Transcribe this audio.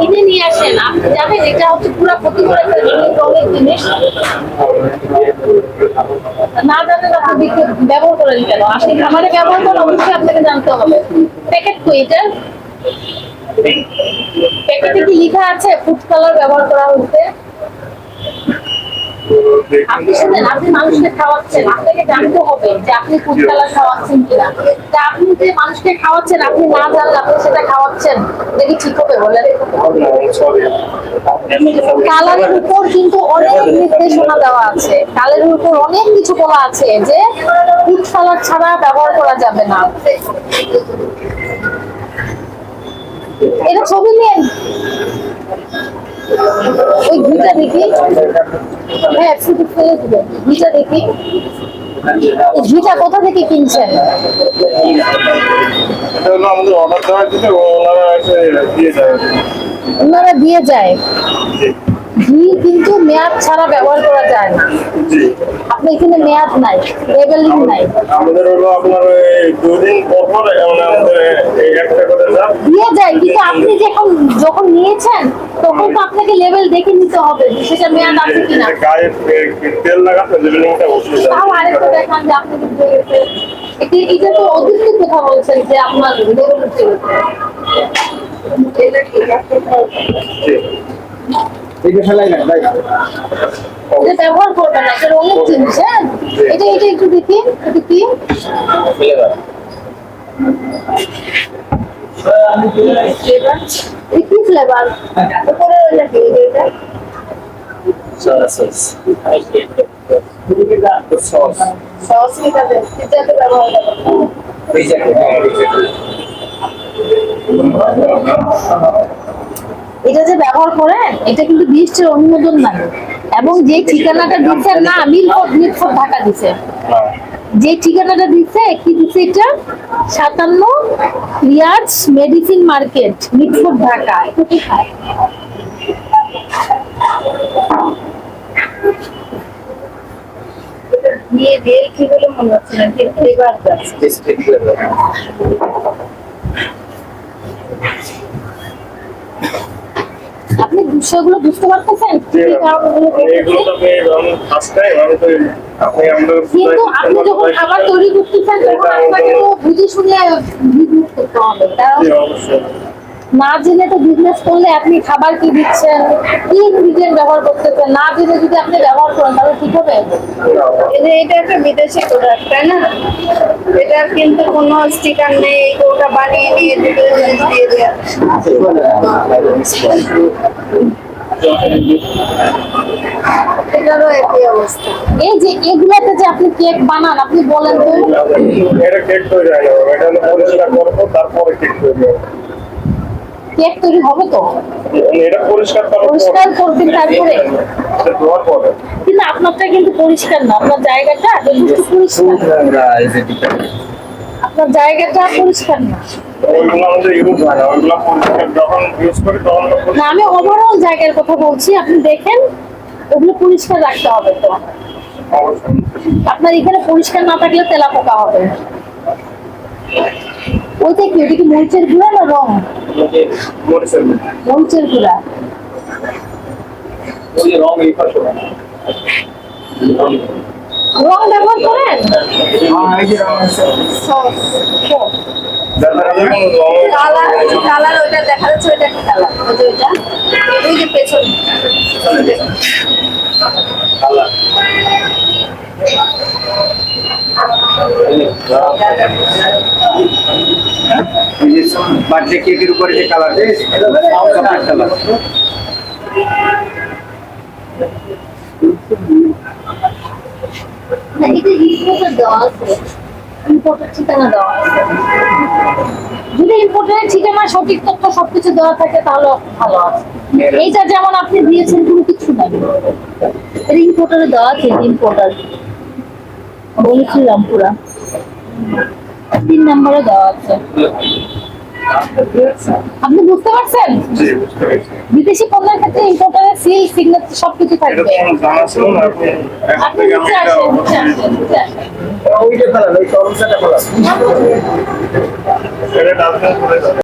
কিনে নিয়ে আসেন। আপনি জানেন, এটা হচ্ছে পুরো ক্ষতি করে ফেলবে জিনিস। না জানেন আপনি ব্যবহার করেন কেন? আপনি খামারে ব্যবহার করেন অবশ্যই আপনাকে জানতে হবে। প্যাকেট তো এটা? প্যাকেটে কি লেখা আছে? ফুড কালার ব্যবহার করা হচ্ছে। আপনি আপনি মানুষকে খাওয়াচ্ছেন, আপনাকে জানতে হবে যে আপনি খাওয়াচ্ছেন কিনা। তা আপনি যে মানুষকে খাওয়াচ্ছেন, আপনি না জানলে আপনি সেটা খাওয়াচ্ছেন দেখি ঠিক হবে? বলেন কালারের উপর কিন্তু অনেক নির্দেশনা দেওয়া আছে। কালারের উপর অনেক কিছু বলা আছে যে কালার ছাড়া ব্যবহার করা যাবে না। এটা ছবি নেন ওই ঘিটা দেখি। হ্যাঁ শুধু ফেলে দিবেন ঘিটা দেখি। ঘিটা কোথা থেকে কিনছেন? আমাদের অর্ডার দেওয়ার জন্য ওনারা দিয়ে যায় ওনারা দিয়ে যায়। ঘি কিন্তু মেয়াদ ছাড়া ব্যবহার করা যায় না। আপনি এখানে মেয়াদ নাই লেবেলিং নাই। আমাদের হলো আপনার ওই দুদিন পর পর আমাদের একটা করে দিয়ে যায় কিন্তু আপনি যখন যখন নিয়েছেন তখন তো আপনাকে লেভেল দেখে নিতে হবে সেটা মেয়াদ আছে কিনা। গায়ে তেল লাগাতে লেবেলিংটা অসুবিধা তাও আরেকটা দেখান যে আপনি এটি এটা তো অতিরিক্ত কথা বলছেন যে আপনার লেভেল এটা ফেলাই না ভাই। এটা ব্যবহার করবেন না এটা রঙের জিনিস হ্যাঁ? এটা এটা একটু দেখি এটা কি এটা কি ফ্লেভার উপরে ওইটা কি এটা? সস ব্যবহার করবেন এটা যে ব্যবহার করেন এটা কিন্তু বিএসটির অনুমোদন নাই এবং যে ঠিকানাটা দিচ্ছে না মিলফোর্ড মিলফোর্ড ঢাকা দিছে। যে ঠিকানাটা দিচ্ছে কি দিচ্ছে এটা? সাতান্ন রিয়াজ মেডিসিন মার্কেট মিটফোর্ড ঢাকা। দিয়ে বেল কি বলে মনে হচ্ছে না ফ্লেভার বিষয়গুলো বুঝতে পারতেছেন কি কি কারণগুলো এগুলো তো ঘটেছে? ফার্স্ট টাইম আমি তো কিন্তু আপনি যখন খাবার তৈরি করতেছেন তখন আপনাকে তো বুঝে শুনে করতে হবে তারা না জেনে তো বিজনেস করলে আপনি খাবার কি দিচ্ছেন? কি ইনগ্রিডিয়েন্ট ব্যবহার করতেছেন? না জেনে যদি আপনি ব্যবহার করেন তাহলে ঠিক হবে? এটা একটা বিদেশি প্রোডাক্ট তাই না? এটার কিন্তু কোনো স্টিকার নেই ওটা বানিয়ে নিয়ে দুটো জিনিস দিয়ে দেওয়া এটারও একই অবস্থা। এই যে এগুলাতে যে আপনি কেক বানান আপনি বলেন তো। এটা কেক তৈরি হয় এটা হলো পরিষ্কার করব তারপরে কেক তৈরি হবে কেক তৈরি হবে তো? এটা পরিষ্কার পরিষ্কার করবেন তারপরে? কিন্তু আপনারটা কিন্তু পরিষ্কার না আপনার জায়গাটা যথেষ্ট পরিষ্কার। আপনার জায়গাটা পরিষ্কার না। আমি ওভারঅল জায়গার কথা বলছি আপনি দেখেন ওগুলো পরিষ্কার রাখতে হবে তো। আপনার এখানে পরিষ্কার না থাকলে তেলা পোকা হবে। ওইটা কি ওটা কি মরিচের গুঁড়া না রং? মরিচের গুঁড়ো। রং ব্যবহার করেন? কালার কালার ওইটা দেখা যাচ্ছে ওইটা কি কালার ওই ওইটা পেছন বার্থডে কেকের উপরে যে কালার চকলেট এটা ইম্পোর্টার দেওয়া আছে। ইম্পোর্টার ঠিকানা দেওয়া আছে। যদি ইম্পোর্টারের ঠিকানা, সঠিক তথ্য সবকিছু দেওয়া থাকে, তাহলে ভালো আছে। এইটা যেমন আপনি দিয়েছেন, কোনো কিছু নাই। এটা ইম্পোর্টারে দেওয়া আছে ইম্পোর্টার বলেছিলাম পুরা। তিন নম্বরে দেওয়া আছে। আপনি বুঝতে পারছেন? জি বুঝতে পেরেছি। বিদেশি পণ্যের ক্ষেত্রে ইম্পোর্টারের সিল সিগনেচার সবকিছু কিছু থাকবে। আপনি এখন আপনি নিচে আসেন নিচে আসেন নিচে আসেন। ওইটা ফেলান ওই কর্মচারীটা ফেলান